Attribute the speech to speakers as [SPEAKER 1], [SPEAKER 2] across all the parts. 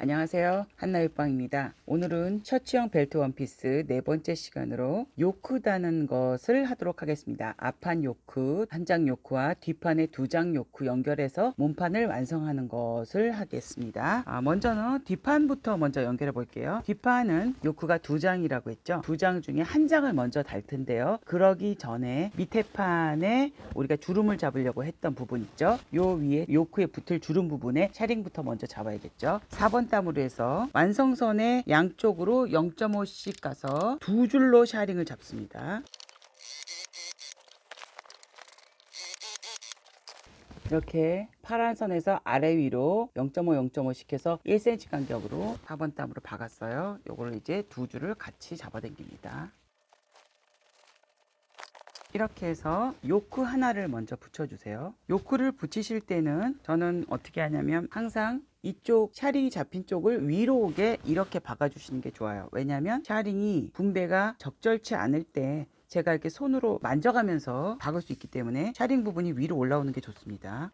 [SPEAKER 1] 안녕하세요. 한나유빵입니다. 오늘은 셔츠형 벨트 원피스 네 번째 시간으로 요크 다는 것을 하도록 하겠습니다. 앞판 요크, 한 장 요크와 뒷판에 두 장 요크 연결해서 몸판을 완성하는 것을 하겠습니다. 아, 먼저는 뒷판부터 먼저 연결해 볼게요. 뒷판은 요크가 두 장이라고 했죠. 두 장 중에 한 장을 먼저 달 텐데요. 그러기 전에 밑에 판에 우리가 주름을 잡으려고 했던 부분 있죠. 요 위에 요크에 붙을 주름 부분에 샤링부터 먼저 잡아야겠죠. 4번 땀으로 해서 완성선의 양쪽으로 0.5씩 가서 두 줄로 샤링을 잡습니다. 이렇게 파란 선에서 아래 위로 0.5, 0.5씩 해서 1cm 간격으로 4번 땀으로 박았어요. 요거를 이제 두 줄을 같이 잡아당깁니다. 이렇게 해서 요크 하나를 먼저 붙여주세요. 요크를 붙이실 때는 저는 어떻게 하냐면 항상 이쪽 샤링이 잡힌 쪽을 위로 오게 이렇게 박아주시는 게 좋아요. 왜냐하면 샤링이 분배가 적절치 않을 때 제가 이렇게 손으로 만져가면서 박을 수 있기 때문에 샤링 부분이 위로 올라오는 게 좋습니다.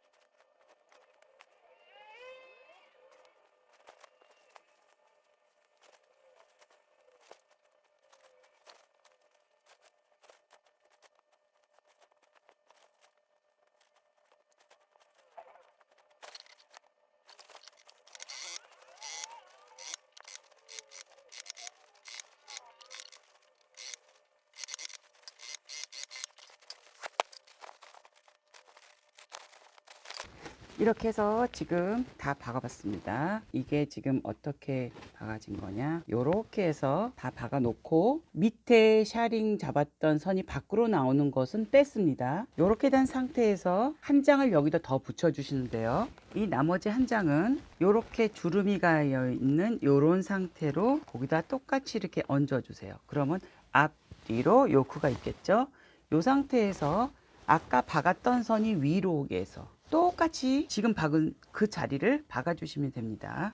[SPEAKER 1] 이렇게 해서 지금 다 박아봤습니다. 이게 지금 어떻게 박아진 거냐? 요렇게 해서 다 박아 놓고 밑에 샤링 잡았던 선이 밖으로 나오는 것은 뺐습니다. 요렇게 된 상태에서 한 장을 여기다 더 붙여주시는데요. 이 나머지 한 장은 요렇게 주름이 가여 있는 요런 상태로 거기다 똑같이 이렇게 얹어주세요. 그러면 앞뒤로 요크가 있겠죠? 요 상태에서 아까 박았던 선이 위로 오게 해서 똑같이 지금 박은 그 자리를 박아주시면 됩니다.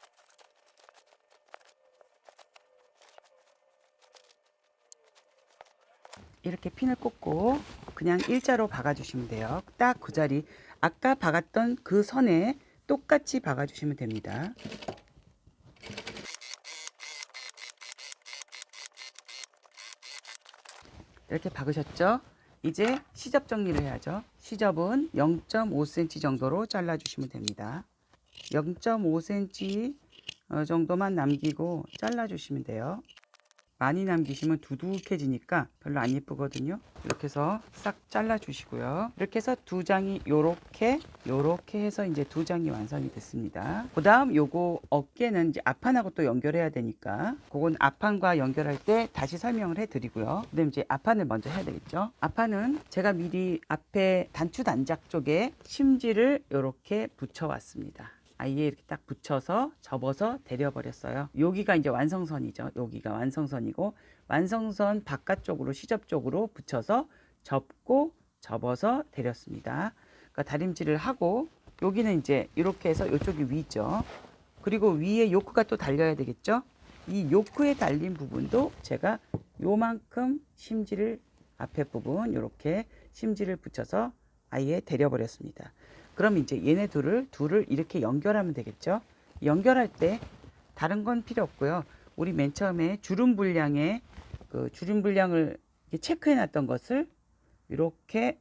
[SPEAKER 1] 이렇게 핀을 꽂고 그냥 일자로 박아주시면 돼요. 딱 그 자리 아까 박았던 그 선에 똑같이 박아주시면 됩니다. 이렇게 박으셨죠? 이제 시접 정리를 해야죠. 시접은 0.5cm 정도로 잘라주시면 됩니다. 0.5cm 어, 정도만 남기고 잘라주시면 돼요. 많이 남기시면 두둑해지니까 별로 안 예쁘거든요. 이렇게 해서 싹 잘라주시고요. 이렇게 해서 두 장이 요렇게 요렇게 해서 이제 두 장이 완성이 됐습니다. 그 다음 요거 어깨는 이제 앞판하고 또 연결해야 되니까 그건 앞판과 연결할 때 다시 설명을 해드리고요. 그다음 이제 앞판을 먼저 해야 되겠죠. 앞판은 제가 미리 앞에 단추 단작 쪽에 심지를 요렇게 붙여왔습니다. 아예 이렇게 딱 붙여서 접어서 데려버렸어요. 여기가 이제 완성선이죠. 여기가 완성선이고 완성선 바깥쪽으로 시접 쪽으로 붙여서 접고 접어서 데렸습니다. 그러니까 다림질을 하고 여기는 이제 이렇게 해서 이쪽이 위죠. 그리고 위에 요크가 또 달려야 되겠죠. 이 요크에 달린 부분도 제가 요만큼 심지를 앞에 부분 이렇게 심지를 붙여서 아예 데려버렸습니다. 그럼 이제 얘네 둘을 둘을 이렇게 연결하면 되겠죠. 연결할 때 다른 건 필요 없고요. 우리 맨 처음에 주름 분량의 그 주름 분량을 체크해 놨던 것을 이렇게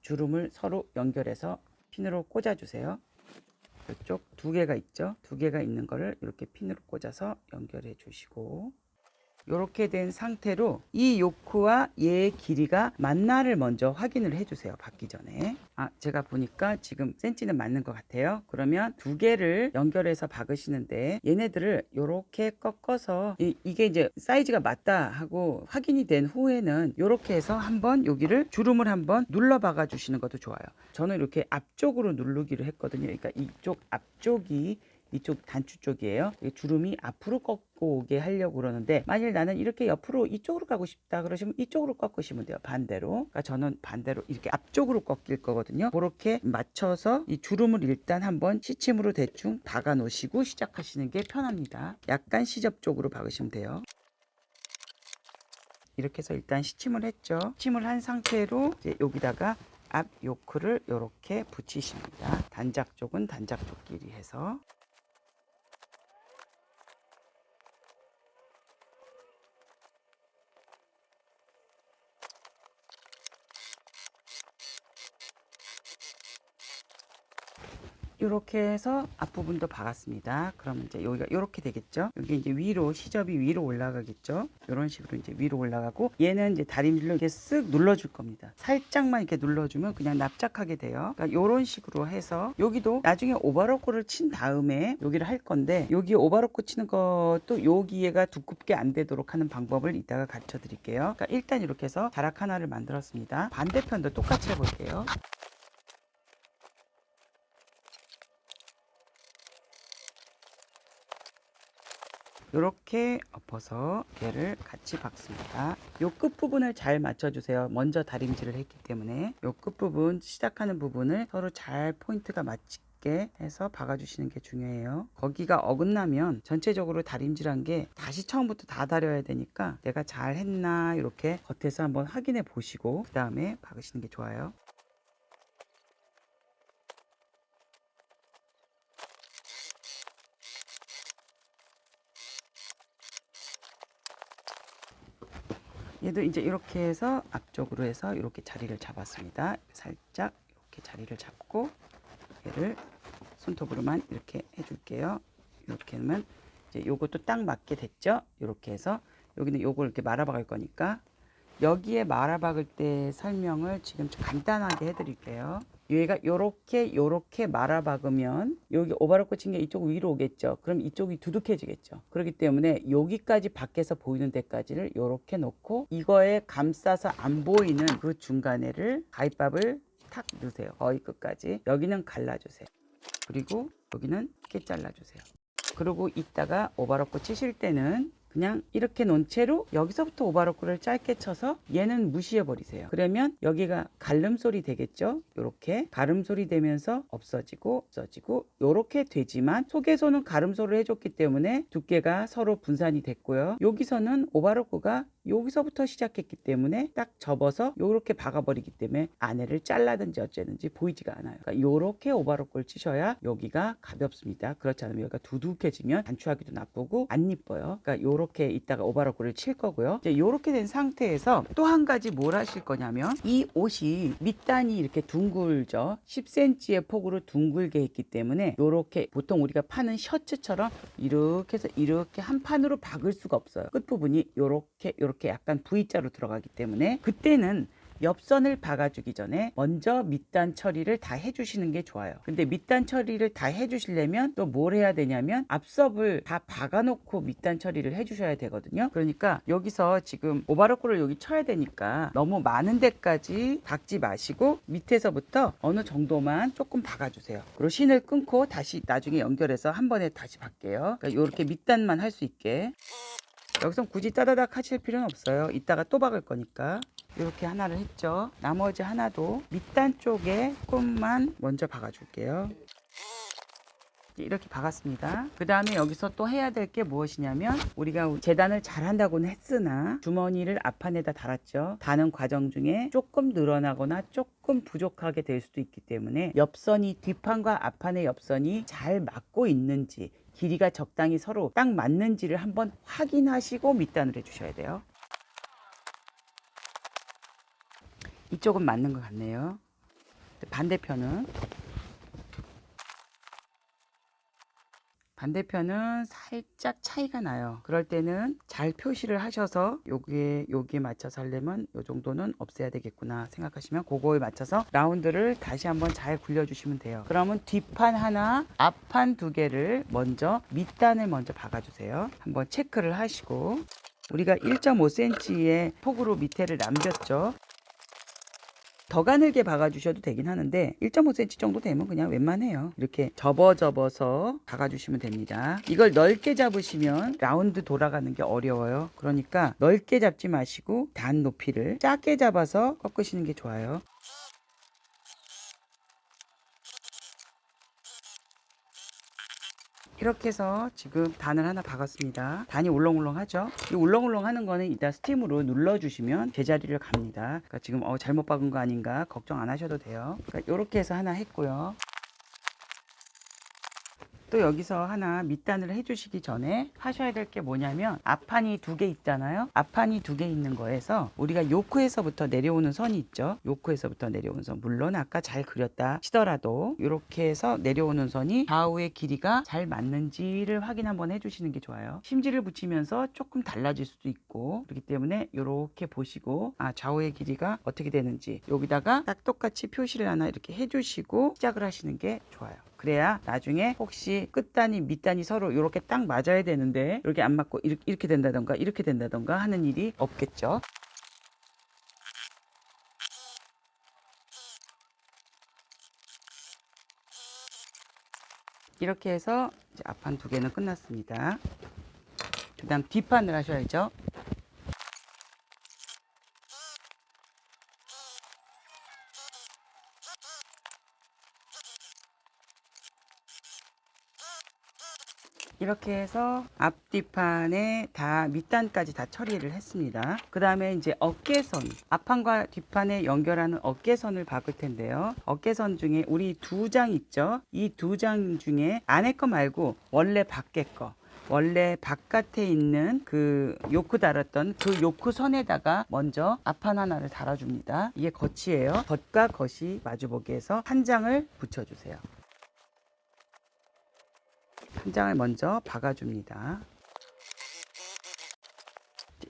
[SPEAKER 1] 주름을 서로 연결해서 핀으로 꽂아 주세요. 이쪽 두 개가 있죠. 두 개가 있는 거를 이렇게 핀으로 꽂아서 연결해 주시고 이렇게 된 상태로 이 요크와 얘의 길이가 맞나를 먼저 확인을 해주세요. 받기 전에. 아, 제가 보니까 지금 센치는 맞는 것 같아요. 그러면 두 개를 연결해서 박으시는데 얘네들을 이렇게 꺾어서 이, 이게 이제 사이즈가 맞다 하고 확인이 된 후에는 이렇게 해서 한번 여기를 주름을 한번 눌러 박아 주시는 것도 좋아요. 저는 이렇게 앞쪽으로 누르기로 했거든요. 그러니까 이쪽 앞쪽이 이쪽 단추 쪽이에요. 이 주름이 앞으로 꺾고 오게 하려고 그러는데 만일 나는 이렇게 옆으로 이쪽으로 가고 싶다 그러시면 이쪽으로 꺾으시면 돼요. 반대로. 그러니까 저는 반대로 이렇게 앞쪽으로 꺾일 거거든요. 그렇게 맞춰서 이 주름을 일단 한번 시침으로 대충 박아 놓으시고 시작하시는 게 편합니다. 약간 시접 쪽으로 박으시면 돼요. 이렇게 해서 일단 시침을 했죠. 시침을 한 상태로 이제 여기다가 앞 요크를 이렇게 붙이십니다. 단작 쪽은 단작 쪽끼리 해서 이렇게 해서 앞부분도 박았습니다. 그러면 이제 여기가 이렇게 되겠죠. 여기 이제 위로 시접이 위로 올라가겠죠. 이런 식으로 이제 위로 올라가고 얘는 이제 다림질로 이렇게 쓱 눌러줄 겁니다. 살짝만 이렇게 눌러주면 그냥 납작하게 돼요. 그러니까 이런 식으로 해서 여기도 나중에 오바로코를 친 다음에 여기를 할 건데 여기 오바로코 치는 것도 여기에가 두껍게 안 되도록 하는 방법을 이따가 가르쳐 드릴게요. 그러니까 일단 이렇게 해서 자락 하나를 만들었습니다. 반대편도 똑같이 해볼게요. 이렇게 엎어서 얘를 같이 박습니다. 요 끝부분을 잘 맞춰주세요. 먼저 다림질을 했기 때문에 요 끝부분 시작하는 부분을 서로 잘 포인트가 맞게 해서 박아주시는 게 중요해요. 거기가 어긋나면 전체적으로 다림질한 게 다시 처음부터 다 다려야 되니까 내가 잘 했나 이렇게 겉에서 한번 확인해 보시고 그 다음에 박으시는 게 좋아요. 얘도 이제 이렇게 해서 앞쪽으로 해서 이렇게 자리를 잡았습니다. 살짝 이렇게 자리를 잡고 얘를 손톱으로만 이렇게 해줄게요. 이렇게 하면 이제 요것도 딱 맞게 됐죠? 이렇게 해서 여기는 요걸 이렇게 말아박을 거니까 여기에 말아박을 때 설명을 지금 좀 간단하게 해드릴게요. 얘가 요렇게 요렇게 말아 박으면 여기 오바로코 친게 이쪽 위로 오겠죠. 그럼 이쪽이 두둑해지겠죠. 그렇기 때문에 여기까지 밖에서 보이는 데까지를 요렇게 놓고 이거에 감싸서 안 보이는 그 중간에를 가위밥을 탁 넣으세요. 거의 끝까지. 여기는 갈라주세요. 그리고 여기는 이렇게 잘라주세요. 그리고 이따가 오바로코 치실 때는 그냥 이렇게 놓은 채로 여기서부터 오바로크를 짧게 쳐서 얘는 무시해 버리세요. 그러면 여기가 갈음 소리 되겠죠? 요렇게 가름 소리 되면서 없어지고 없어지고 요렇게 되지만 속에서는 가름 소리를 해줬기 때문에 두께가 서로 분산이 됐고요. 여기서는 오바로크가 여기서부터 시작했기 때문에 딱 접어서 요렇게 박아버리기 때문에 안에를 잘라든지 어쩌든지 보이지가 않아요. 그러니까 요렇게 오바로크를 치셔야 여기가 가볍습니다. 그렇지 않으면 여기가 두둑해지면 단추하기도 나쁘고 안 이뻐요. 그러니까 요렇게 이따가 오바로크를 칠 거고요. 이제 요렇게 된 상태에서 또 한 가지 뭘 하실 거냐면 이 옷이 밑단이 이렇게 둥글죠. 10cm의 폭으로 둥글게 했기 때문에 요렇게 보통 우리가 파는 셔츠처럼 이렇게 해서 이렇게 한 판으로 박을 수가 없어요. 끝부분이 요렇게 요렇게 약간 V자로 들어가기 때문에 그때는 옆선을 박아주기 전에 먼저 밑단 처리를 다 해주시는 게 좋아요. 근데 밑단 처리를 다 해주시려면 또 뭘 해야 되냐면 앞섭을 다 박아놓고 밑단 처리를 해주셔야 되거든요. 그러니까 여기서 지금 오바로코를 여기 쳐야 되니까 너무 많은 데까지 박지 마시고 밑에서부터 어느 정도만 조금 박아주세요. 그리고 신을 끊고 다시 나중에 연결해서 한 번에 다시 박게요. 그러니까 이렇게 밑단만 할 수 있게. 여기서 굳이 따다닥 하실 필요는 없어요. 이따가 또 박을 거니까. 이렇게 하나를 했죠. 나머지 하나도 밑단 쪽에 조금만 먼저 박아줄게요. 이렇게 박았습니다. 그 다음에 여기서 또 해야 될 게 무엇이냐면 우리가 재단을 잘 한다고는 했으나 주머니를 앞판에다 달았죠. 다는 과정 중에 조금 늘어나거나 조금 부족하게 될 수도 있기 때문에 옆선이 뒷판과 앞판의 옆선이 잘 맞고 있는지 길이가 적당히 서로 딱 맞는지를 한번 확인하시고 밑단을 해주셔야 돼요. 이쪽은 맞는 것 같네요. 반대편은 반대편은 살짝 차이가 나요. 그럴 때는 잘 표시를 하셔서 여기에 여기에 맞춰서 하려면 요 정도는 없애야 되겠구나 생각하시면 그거에 맞춰서 라운드를 다시 한번 잘 굴려주시면 돼요. 그러면 뒷판 하나, 앞판 두 개를 먼저 밑단을 먼저 박아주세요. 한번 체크를 하시고 우리가 1.5cm의 폭으로 밑에를 남겼죠. 더 가늘게 박아주셔도 되긴 하는데 1.5cm 정도 되면 그냥 웬만해요. 이렇게 접어 접어서 박아주시면 됩니다. 이걸 넓게 잡으시면 라운드 돌아가는 게 어려워요. 그러니까 넓게 잡지 마시고 단 높이를 작게 잡아서 꺾으시는 게 좋아요. 이렇게 해서 지금 단을 하나 박았습니다. 단이 울렁울렁하죠? 이 울렁울렁하는 거는 이따 스팀으로 눌러주시면 제자리를 갑니다. 그러니까 지금 어, 잘못 박은 거 아닌가 걱정 안 하셔도 돼요. 그러니까 이렇게 해서 하나 했고요. 또 여기서 하나 밑단을 해주시기 전에 하셔야 될 게 뭐냐면 앞판이 두 개 있잖아요. 앞판이 두 개 있는 거에서 우리가 요크에서부터 내려오는 선이 있죠. 요크에서부터 내려오는 선. 물론 아까 잘 그렸다 치더라도 이렇게 해서 내려오는 선이 좌우의 길이가 잘 맞는지를 확인 한번 해주시는 게 좋아요. 심지를 붙이면서 조금 달라질 수도 있고 그렇기 때문에 이렇게 보시고 아 좌우의 길이가 어떻게 되는지 여기다가 딱 똑같이 표시를 하나 이렇게 해주시고 시작을 하시는 게 좋아요. 그래야 나중에 혹시 끝단이 밑단이 서로 이렇게 딱 맞아야 되는데 이렇게 안 맞고 이렇게, 된다던가 이렇게 된다던가 하는 일이 없겠죠. 이렇게 해서 앞판 두 개는 끝났습니다. 그 다음 뒷판을 하셔야죠. 이렇게 해서 앞뒤판에 다 밑단까지 다 처리를 했습니다. 그 다음에 이제 어깨선, 앞판과 뒷판에 연결하는 어깨선을 박을 텐데요. 어깨선 중에 우리 두 장 있죠? 이 두 장 중에 안에 거 말고 원래 밖에 거. 원래 바깥에 있는 그 요크 달았던 그 요크 선에다가 먼저 앞판 하나를 달아줍니다. 이게 겉이에요. 겉과 겉이 마주보게 해서 한 장을 붙여주세요. 한 장을 먼저 박아줍니다.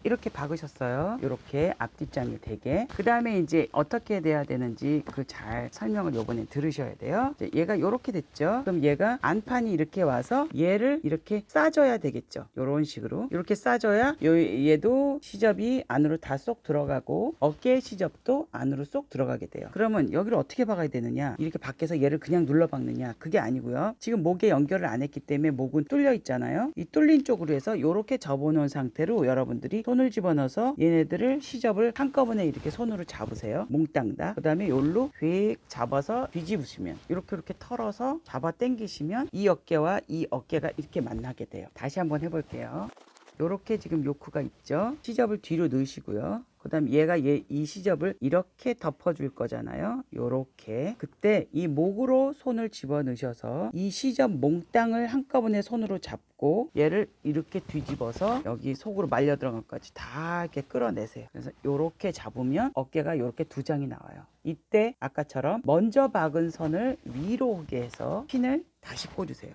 [SPEAKER 1] 이렇게 박으셨어요. 이렇게 앞뒷장이 되게. 그 다음에 이제 어떻게 돼야 되는지 그 잘 설명을 요번에 들으셔야 돼요. 얘가 이렇게 됐죠. 그럼 얘가 안판이 이렇게 와서 얘를 이렇게 싸줘야 되겠죠. 이런 식으로. 이렇게 싸줘야 요, 얘도 시접이 안으로 다 쏙 들어가고 어깨 시접도 안으로 쏙 들어가게 돼요. 그러면 여기를 어떻게 박아야 되느냐? 이렇게 밖에서 얘를 그냥 눌러 박느냐? 그게 아니고요. 지금 목에 연결을 안 했기 때문에 목은 뚫려 있잖아요. 이 뚫린 쪽으로 해서 이렇게 접어놓은 상태로 여러분들이 손을 집어넣어서 얘네들을 시접을 한꺼번에 이렇게 손으로 잡으세요. 몽땅 다. 그 다음에 요로 휙 잡아서 뒤집으시면 이렇게 이렇게 털어서 잡아 당기시면 이 어깨와 이 어깨가 이렇게 만나게 돼요. 다시 한번 해볼게요. 요렇게 지금 요크가 있죠. 시접을 뒤로 넣으시고요. 그 다음 얘가 얘 이 시접을 이렇게 덮어줄 거잖아요. 요렇게. 그때 이 목으로 손을 집어 넣으셔서 이 시접 몽땅을 한꺼번에 손으로 잡고 얘를 이렇게 뒤집어서 여기 속으로 말려 들어간 것까지 다 이렇게 끌어내세요. 그래서 요렇게 잡으면 어깨가 요렇게 두 장이 나와요. 이때 아까처럼 먼저 박은 선을 위로 오게 해서 핀을 다시 꽂으세요.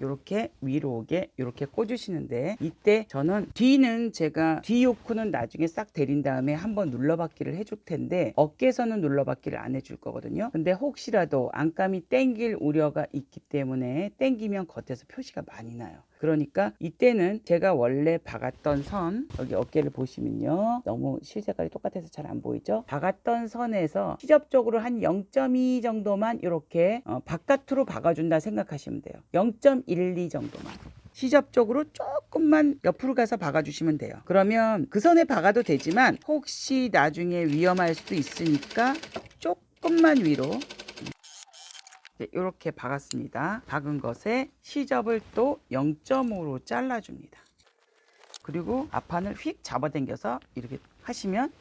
[SPEAKER 1] 요렇게 위로 오게 요렇게 꽂으시는데 이때 저는 뒤는 제가 뒤 요크는 나중에 싹 데린 다음에 한번 눌러받기를 해줄 텐데 어깨선은 눌러받기를 안 해줄 거거든요. 근데 혹시라도 안감이 땡길 우려가 있기 때문에 땡기면 겉에서 표시가 많이 나요 그러니까 이때는 제가 원래 박았던 선 여기 어깨를 보시면요. 너무 실색깔이 똑같아서 잘 안 보이죠? 박았던 선에서 시접적으로 한 0.2 정도만 이렇게 어, 바깥으로 박아준다 생각하시면 돼요. 0.12 정도만. 시접적으로 조금만 옆으로 가서 박아주시면 돼요. 그러면 그 선에 박아도 되지만 혹시 나중에 위험할 수도 있으니까 조금만 위로 이렇게 박았습니다. 박은 것에 시접을 또 0.5로 잘라줍니다. 그리고 앞판을 휙 잡아당겨서 이렇게 하시면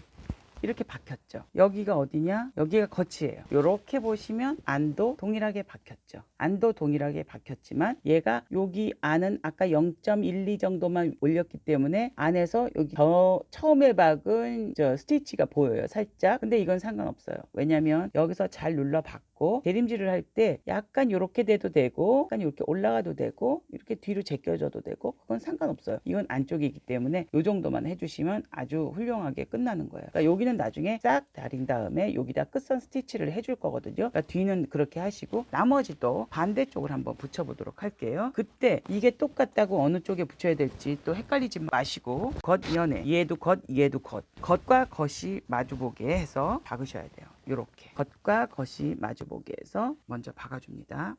[SPEAKER 1] 이렇게 박혔죠. 여기가 어디냐? 여기가 겉이에요. 이렇게 보시면 안도 동일하게 박혔죠. 안도 동일하게 박혔지만 얘가 여기 안은 아까 0.12 정도만 올렸기 때문에 안에서 여기 더 처음에 박은 저 스티치가 보여요. 살짝. 근데 이건 상관없어요. 왜냐면 여기서 잘 눌러 박고 대림질을 할 때 약간 이렇게 돼도 되고 약간 이렇게 올라가도 되고 이렇게 뒤로 제껴져도 되고 그건 상관없어요. 이건 안쪽이기 때문에 이 정도만 해주시면 아주 훌륭하게 끝나는 거예요. 그러니까 여기는 나중에 싹 다린 다음에 여기다 끝선 스티치를 해줄 거거든요. 그러니까 뒤는 그렇게 하시고 나머지도 반대쪽을 한번 붙여보도록 할게요. 그때 이게 똑같다고 어느 쪽에 붙여야 될지 또 헷갈리지 마시고 겉 연해 얘도 겉 얘도 겉 겉과 겉이 마주보게 해서 박으셔야 돼요. 이렇게 겉과 겉이 마주보게 해서 먼저 박아줍니다.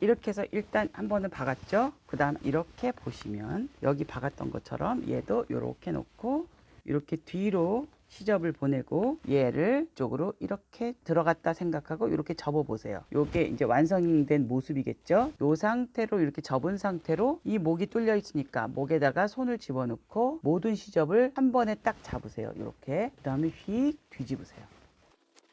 [SPEAKER 1] 이렇게 해서 일단 한 번은 박았죠. 그 다음 이렇게 보시면 여기 박았던 것처럼 얘도 이렇게 놓고 이렇게 뒤로 시접을 보내고 얘를 쪽으로 이렇게 들어갔다 생각하고 이렇게 접어 보세요. 요게 이제 완성된 모습이겠죠. 요 상태로 이렇게 접은 상태로 이 목이 뚫려 있으니까 목에다가 손을 집어넣고 모든 시접을 한 번에 딱 잡으세요. 이렇게 그다음에 휙 뒤집으세요.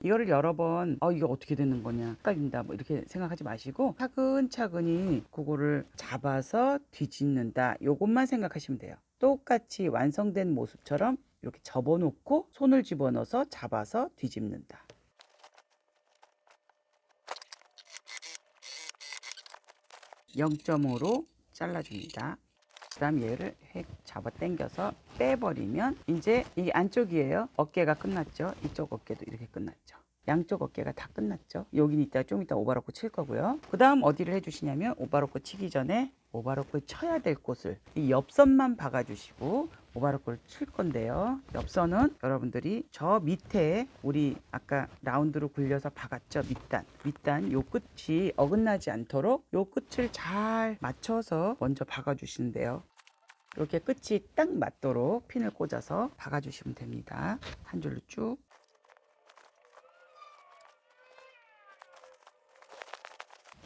[SPEAKER 1] 이거를 여러 번, 어, 이거 어떻게 되는 거냐, 헷갈린다, 뭐 이렇게 생각하지 마시고, 차근차근히 그거를 잡아서 뒤집는다. 요것만 생각하시면 돼요. 똑같이 완성된 모습처럼 이렇게 접어놓고 손을 집어넣어서 잡아서 뒤집는다. (0.5로) 잘라줍니다. 그 다음 얘를 획 잡아 당겨서 빼버리면 이제 이 안쪽이에요. 어깨가 끝났죠. 이쪽 어깨도 이렇게 끝났죠. 양쪽 어깨가 다 끝났죠. 여기는 이따 좀 이따 오바로코 칠 거고요. 그 다음 어디를 해주시냐면 오바로코 치기 전에 오바로코 쳐야 될 곳을 이 옆선만 박아주시고 오바로코를 칠 건데요. 옆선은 여러분들이 저 밑에 우리 아까 라운드로 굴려서 박았죠. 밑단. 밑단 요 끝이 어긋나지 않도록 요 끝을 잘 맞춰서 먼저 박아주시는데요. 이렇게 끝이 딱 맞도록 핀을 꽂아서 박아주시면 됩니다. 한 줄로 쭉.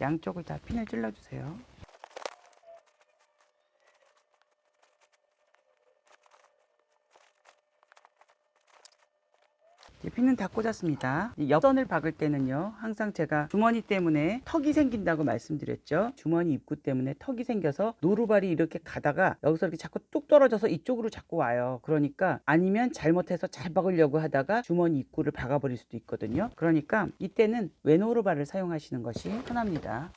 [SPEAKER 1] 양쪽을 다 핀을 찔러주세요. 핀은 다 꽂았습니다. 이 옆선을 박을 때는요, 항상 제가 주머니 때문에 턱이 생긴다고 말씀드렸죠. 주머니 입구 때문에 턱이 생겨서 노루발이 이렇게 가다가 여기서 이렇게 자꾸 뚝 떨어져서 이쪽으로 자꾸 와요. 그러니까 아니면 잘못해서 잘 박으려고 하다가 주머니 입구를 박아버릴 수도 있거든요. 그러니까 이때는 외노루발을 사용하시는 것이 편합니다.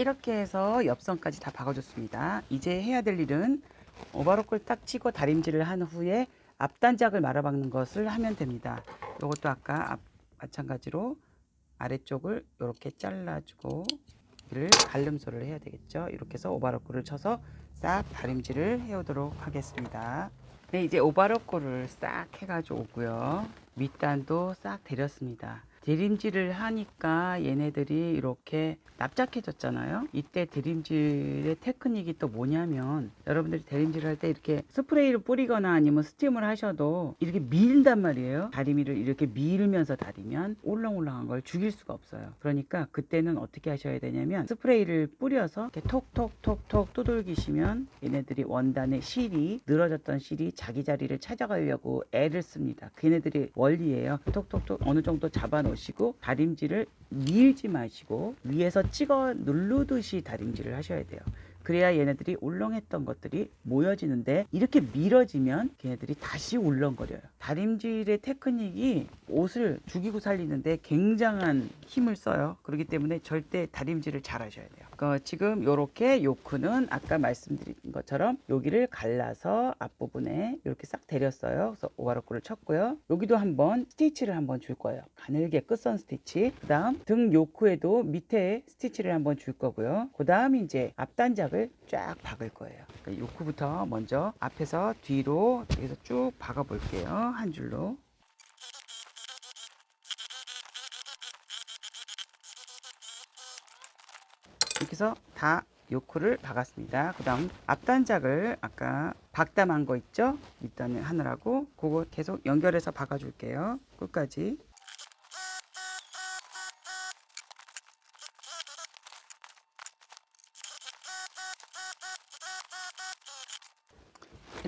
[SPEAKER 1] 이렇게 해서 옆선까지 다 박아줬습니다. 이제 해야 될 일은 오바로크를 딱 치고 다림질을 한 후에 앞단작을 말아박는 것을 하면 됩니다. 이것도 아까 앞, 마찬가지로 아래쪽을 이렇게 잘라주고 이를 갈름소를 해야 되겠죠. 이렇게 해서 오바로크를 쳐서 싹 다림질을 해오도록 하겠습니다. 네, 이제 오바로코를 싹 해가지고 오고요. 밑단도 싹 데렸습니다. 드림질을 하니까 얘네들이 이렇게 납작해졌잖아요. 이때 드림질의 테크닉이 또 뭐냐면 여러분들이 드림질 할 때 이렇게 스프레이를 뿌리거나 아니면 스팀을 하셔도 이렇게 밀단 말이에요. 다리미를 이렇게 밀면서 다리면 올랑올랑한 걸 죽일 수가 없어요. 그러니까 그때는 어떻게 하셔야 되냐면 스프레이를 뿌려서 이렇게 톡톡톡톡 두들기시면 얘네들이 원단의 실이 늘어졌던 실이 자기 자리를 찾아가려고 애를 씁니다. 걔네들이 원리예요. 톡톡톡 어느 정도 잡아 놓 으시고 다림질을 밀지 마시고 위에서 찍어 누르듯이 다림질을 하셔야 돼요. 그래야 얘네들이 울렁했던 것들이 모여지는데 이렇게 밀어지면 걔네들이 다시 울렁거려요. 다림질의 테크닉이 옷을 죽이고 살리는데 굉장한 힘을 써요. 그렇기 때문에 절대 다림질을 잘 하셔야 돼요. 어, 지금 요렇게 요크는 아까 말씀드린 것처럼 여기를 갈라서 앞부분에 이렇게 싹 데렸어요. 그래서 오바로크를 쳤고요. 여기도 한번 스티치를 한번 줄 거예요. 가늘게 끝선 스티치. 그 다음 등 요크에도 밑에 스티치를 한번 줄 거고요. 그 다음 이제 앞단작을 쫙 박을 거예요. 그러니까 요크부터 먼저 앞에서 뒤로 여기서 쭉 박아 볼게요. 한 줄로. 해서 다 요크를 박았습니다. 그 다음 앞단작을 아까 박담한 거 있죠? 밑단을 하느라고 그거 계속 연결해서 박아줄게요. 끝까지.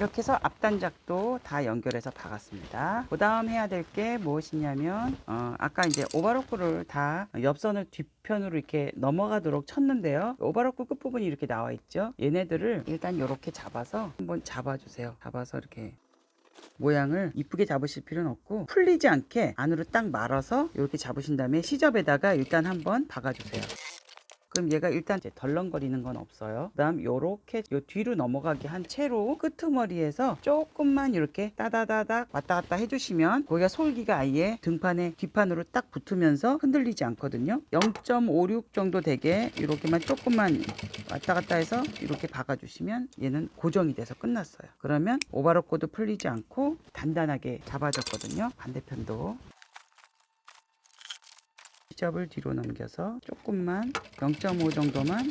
[SPEAKER 1] 이렇게 해서 앞단작도 다 연결해서 박았습니다. 그 다음 해야 될 게 무엇이냐면 어, 아까 이제 오바로크를 다 옆선을 뒤편으로 이렇게 넘어가도록 쳤는데요. 오바로크 끝부분이 이렇게 나와 있죠. 얘네들을 일단 이렇게 잡아서 한번 잡아주세요. 잡아서 이렇게 모양을 이쁘게 잡으실 필요는 없고 풀리지 않게 안으로 딱 말아서 이렇게 잡으신 다음에 시접에다가 일단 한번 박아주세요. 그럼 얘가 일단 이제 덜렁거리는 건 없어요. 그다음 요렇게 요 뒤로 넘어가게 한 채로 끄트머리에서 조금만 이렇게 따다다닥 왔다 갔다 해주시면 거기가 솔기가 아예 등판에 뒷판으로 딱 붙으면서 흔들리지 않거든요. 0.56 정도 되게 이렇게만 조금만 왔다 갔다 해서 이렇게 박아주시면 얘는 고정이 돼서 끝났어요. 그러면 오바로코도 풀리지 않고 단단하게 잡아졌거든요. 반대편도 T접을 뒤로 넘겨서 조금만 0.5 정도만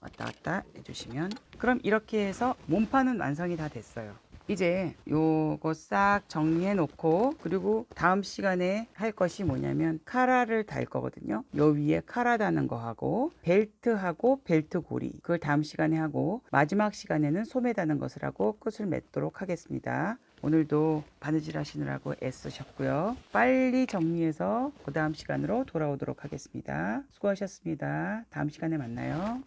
[SPEAKER 1] 왔다 갔다 해주시면 그럼 이렇게 해서 몸판은 완성이 다 됐어요. 이제 요거 싹 정리해 놓고 그리고 다음 시간에 할 것이 뭐냐면 카라를 달 거거든요. 요 위에 카라 다는 거 하고 벨트하고 벨트 고리 그걸 다음 시간에 하고 마지막 시간에는 소매 다는 것을 하고 끝을 맺도록 하겠습니다. 오늘도 바느질 하시느라고 애쓰셨고요. 빨리 정리해서 그 다음 시간으로 돌아오도록 하겠습니다. 수고하셨습니다. 다음 시간에 만나요.